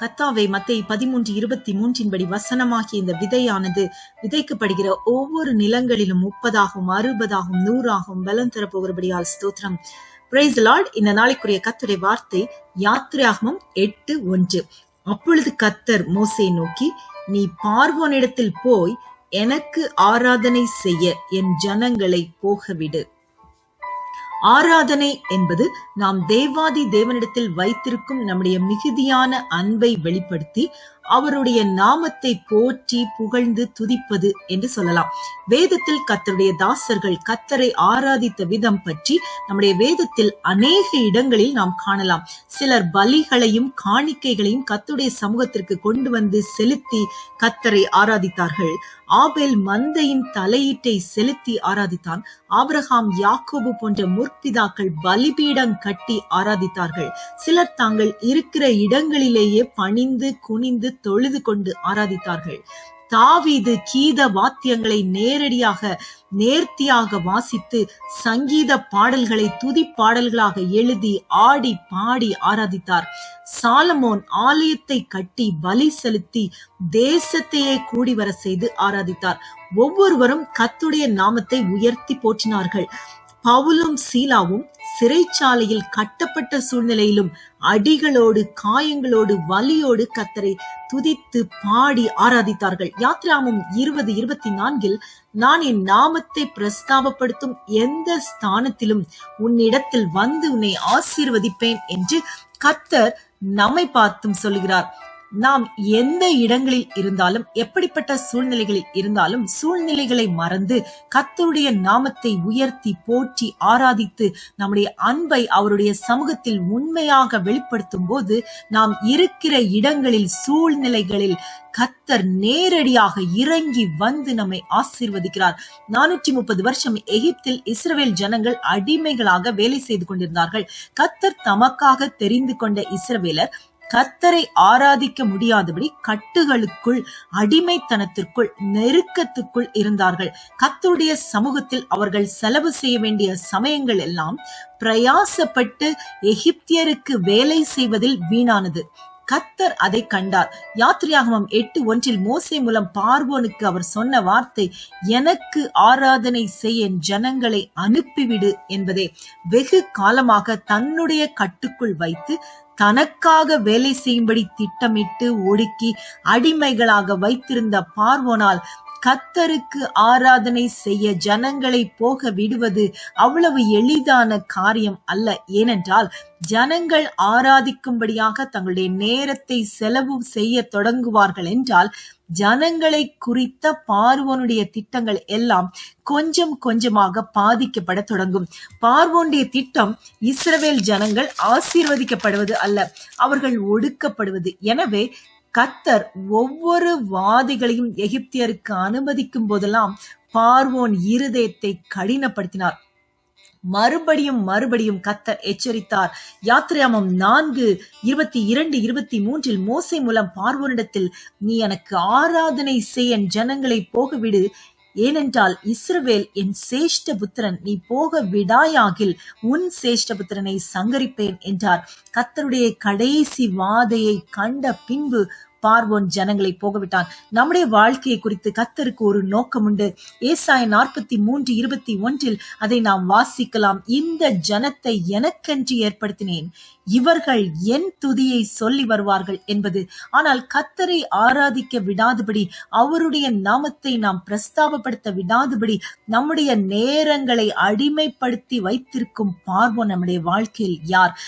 கத்தாவே மத்தை பதிமூன்று இருபத்தி மூன்றின்படி வசனமாகிய இந்த விதையானது விதைக்கப்படுகிற ஒவ்வொரு நிலங்களிலும் முப்பதாகவும் அறுபதாகவும் நூறாகவும் பலம் தரப்போகிறபடியால் ஸ்தோத்திரம். பிரைஸ் லார்ட் இந்த நாளைக்குரிய கத்தருடைய வார்த்தை யாத்திரையாகமம் எட்டு ஒன்று. அப்பொழுது கத்தர் மோசை நோக்கி நீ பார்வோனிடத்தில் போய் எனக்கு ஆராதனை செய்ய என் ஜனங்களை போகவிடு. ஆராதனை என்பது நாம் தேவாதி தேவனிடத்தில் வைத்திருக்கும் நம்முடைய மிகுதியான அன்பை வெளிப்படுத்தி அவருடைய நாமத்தை போற்றி புகழ்ந்து துதிப்பது என்று சொல்லலாம். வேதத்தில் கத்தருடைய தாசர்கள் கத்தரை ஆராதித்த விதம் பற்றி நம்முடைய வேதத்தில் அநேக இடங்களில் நாம் காணலாம். சிலர் பலிகளையும் காணிக்கைகளையும் கத்துடைய சமூகத்திற்கு கொண்டு வந்து செலுத்தி கத்தரை ஆராதித்தார்கள். ஆபேல் மந்தையின் தலையீட்டை செலுத்தி ஆராதித்தான். ஆபிரகாம் யாக்கோபு போன்ற முற்பிதாக்கள் பலிபீடம் கட்டி ஆராதித்தார்கள். சிலர் தாங்கள் இருக்கிற இடங்களிலேயே பணிந்து குனிந்து தொழுது கொண்டு ஆராதித்தார்கள். தாவீது கீத வாத்தியங்களை நேரடியாக நேர்த்தியாக வாசித்து சங்கீத பாடல்களை துதி பாடல்களாக எழுதி ஆடி பாடி ஆராதித்தார். சாலமோன் ஆலயத்தை கட்டி பலி செலுத்தி தேசத்தையே கூடி வர செய்து ஆராதித்தார். ஒவ்வொருவரும் கத்துடைய நாமத்தை உயர்த்தி போற்றினார்கள். பவுலும் சீலாவும் சிறைச்சாலையில் கட்டப்பட்ட சூழ்நிலையிலும் அடிகளோடு காயங்களோடு வலியோடு கத்தரை துதித்து பாடி ஆராதித்தார்கள். யாத்ராமும் இருபது இருபத்தி நான்கில் நான் என் நாமத்தை பிரஸ்தாபப்படுத்தும் எந்த ஸ்தானத்திலும் உன்னிடத்தில் வந்து உன்னை ஆசீர்வதிப்பேன் என்று கத்தர் நம்மை பார்த்தும் சொல்லுகிறார் நாம் எந்த இடங்களில் இருந்தாலும் எப்படிப்பட்ட சூழ்நிலைகளில் இருந்தாலும் சூழ்நிலைகளை மறந்து கத்தருடைய நாமத்தை உயர்த்தி போற்றி ஆராதித்து நம்முடைய அன்பை அவருடைய சமூகத்தில் உண்மையாக வெளிப்படுத்தும் போது நாம் இருக்கிற இடங்களில் சூழ்நிலைகளில் கத்தர் நேரடியாக இறங்கி வந்து நம்மை ஆசீர்வதிக்கிறார். நானூற்றி முப்பது வருஷம் எகிப்தில் இஸ்ரவேல் ஜனங்கள் அடிமைகளாக வேலை செய்து கொண்டிருந்தார்கள். கத்தர் தமக்காக தெரிந்து கொண்ட இஸ்ரவேலர் கத்தரை ஆராதிக்க முடியாதபடி கட்டுகளுக்குள் அடிமைத்தனத்திற்குள் நெருக்கத்துக்குள் இருந்தார்கள். கத்தருடைய சமூகத்தில் அவர்கள் செலவு செய்ய வேண்டிய சமயங்கள் எல்லாம் பிரயாசப்பட்டு எகிப்தியருக்கு வேலை செய்வதில் வீணானது. கத்தர் அதை கண்டார். யாத்திரையாகமம் எட்டு ஒன்றில் மோசை மூலம் பார்வோனுக்கு அவர் சொன்ன வார்த்தை எனக்கு ஆராதனை செய்ய ஜனங்களை அனுப்பிவிடு என்பதே. வெகு காலமாக தன்னுடைய கட்டுக்குள் வைத்து தனக்காக வேலை செய்யும்படி திட்டமிட்டு ஒடுக்கி அடிமைகளாக வைத்திருந்த பார்வோனால் கத்தருக்கு ஆராதனை செய்ய ஜனங்களை போக விடுவது அவ்வளவு எளிதான காரியம் அல்ல. ஏனென்றால் ஜனங்கள் ஆராதிக்கும்படியாக தங்களுடைய நேரத்தை செலவு செய்ய தொடங்குவார்கள் என்றால் ஜனங்களை குறித்த பார்வோனுடைய திட்டங்கள் எல்லாம் கொஞ்சம் கொஞ்சமாக பாதிக்கப்பட தொடங்கும். பார்வோனுடைய திட்டம் இஸ்ரவேல் ஜனங்கள் ஆசீர்வதிக்கப்படுவது அல்ல அவர்கள் ஒடுக்கப்படுவது. எனவே கத்தர் ஒவ்வொரு வாதிகளையும் எகிப்தியருக்கு அனுமதிக்கும் போதெல்லாம் பார்வோன் இருதயத்தை கடினப்படுத்தினார். மறுபடியும் மறுபடியும் கத்தர் எச்சரித்தார். யாத்திரையாமம் நான்கு இருபத்தி இரண்டு இருபத்தி மூன்றில் மோசை மூலம் பார்வோனிடத்தில் நீ எனக்கு ஆராதனை செய் என் ஜனங்களை போகவிடு ஏனென்றால் இஸ்ரவேல் என் சேஷ்ட புத்திரன் நீ போக விடாயாகில் உன் சேஷ்ட புத்திரனை சங்கரிப்பேன் என்றார். கத்தருடைய கடைசி வாதையை கண்ட பின்பு பார்வோன் ஜனங்களை போகவிட்டான். நம்முடைய வாழ்க்கையை குறித்து கத்தருக்கு ஒரு நோக்கம் உண்டு. ஏசாய நாற்பத்தி மூன்று இருபத்தி ஒன்றில் அதை நாம் வாசிக்கலாம். இந்த ஜனத்தை எனக்கென்று ஏற்படுத்தினேன். இவர்கள் என் துதியை சொல்லி வருவார்கள் என்பது. ஆனால் கத்தரை ஆராதிக்க விடாதபடி அவருடைய நாமத்தை நாம் பிரஸ்தாபப்படுத்த விடாதபடி நம்முடைய நேரங்களை அடிமைப்படுத்தி வைத்திருக்கும் பார்வோம் நம்முடைய வாழ்க்கையில் யார்?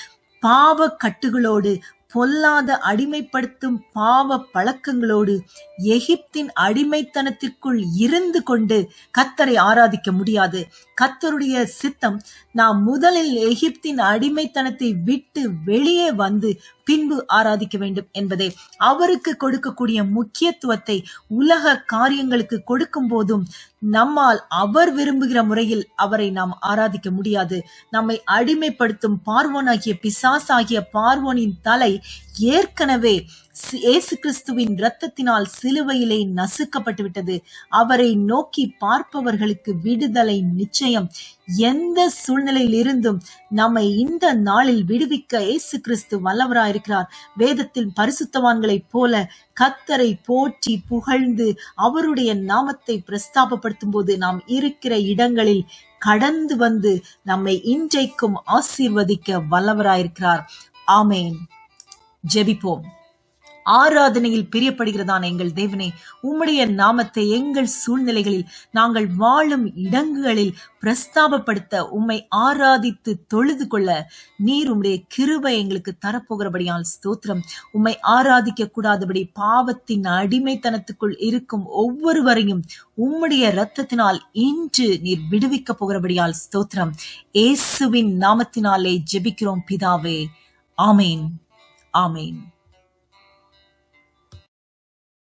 பாவ கட்டுகளோடு பொல்லாத அடிமைப்படுத்தும் பாவ பழக்கங்களோடு எகிப்தின் அடிமைத்தனத்திற்குள் இருந்து கொண்டு கத்தரை ஆராதிக்க முடியாது. கத்தருடைய சித்தம் நாம் முதலில் எகிப்தின் அடிமைத்தனத்தை விட்டு வெளியே வந்து பின்பு ஆராதிக்க வேண்டும் என்பதே. அவருக்கு கொடுக்கக்கூடிய முக்கியத்துவத்தை உலக காரியங்களுக்கு கொடுக்கும் போதும் நம்மால் அவர் விரும்புகிற முறையில் அவரை நாம் ஆராதிக்க முடியாது. நம்மை அடிமைப்படுத்தும் பார்வோனாகிய பிசாசாகிய பார்வோனின் தலை ஏற்கனவே இயேசு கிறிஸ்துவின் இரத்தத்தினால் சிலுவையிலே நசுக்கப்பட்டு விட்டது அவரை நோக்கி பார்ப்பவர்களுக்கு விடுதலை நிச்சயம். எந்த சூழ்நிலையில் இருந்தும் நம்மை இந்த நாளில் விடுவிக்க இயேசு கிறிஸ்து வல்லவராயிருக்கிறார். வேதத்தில் பரிசுத்தவான்களைப் போல கத்தரை போற்றி புகழ்ந்து அவருடைய நாமத்தை பிரஸ்தாபப்படுத்தும் போது நாம் இருக்கிற இடங்களில் கடந்து வந்து நம்மை இன்றைக்கும் ஆசீர்வதிக்க வல்லவராயிருக்கிறார். ஆமேன். ஜெபிப்போம். ஆராதனையில் பிரியப்படுகிறதான எங்கள் தேவனே உம்முடைய நாமத்தை எங்கள் சூழ்நிலைகளில் நாங்கள் வாழும் இடங்களில் பிரஸ்தாபப்படுத்த உம்மை ஆராதித்து தொழுது கொள்ள நீர் உம்முடைய கிருபை எங்களுக்கு தரப்போகிறபடியால் ஸ்தோத்திரம். உம்மை ஆராதிக்க கூடாதபடி பாவத்தின் அடிமைத்தனத்துக்குள் இருக்கும் ஒவ்வொருவரையும் உம்முடைய இரத்தத்தினால் இன்று நீர் விடுவிக்க போகிறபடியால் ஸ்தோத்திரம். இயேசுவின் நாமத்தினாலே ஜெபிக்கிறோம் பிதாவே. ஆமேன். ஆமேன்